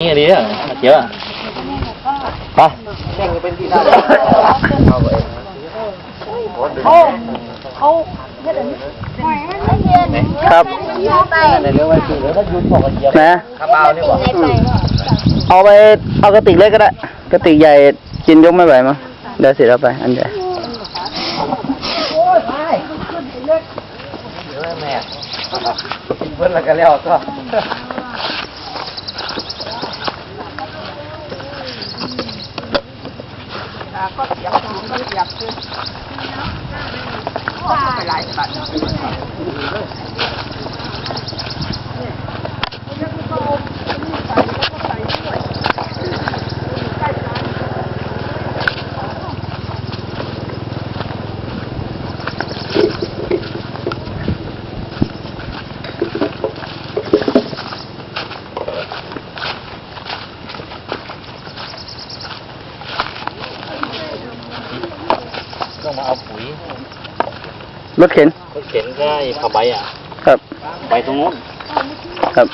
นี่ดีอะเยอะไปเขาเขาเฮ็ดอันนี้หอยมันไม่เย็นครับไปในเรื่องว่าคือแล้วยุดบอกกันเยอะนะข้าวเปล่านี่หว่าเอาไปเอากระติกเล็กก็ได้กระติกใหญ่กินยกไม่ไหวมั้งเดี๋ยวเสร็จแล้วไปอันใหญ่แม่เพื่อนละกันแล้วก็ ก็เสียบสูงก็เสียบขึ้นก็ไปหลายบา ต้องมาเอาปุ๋ยรถเข็นก็เข็นก็ไอ้ผ้าใบอะ ครับ ไปตรงนู้นครับ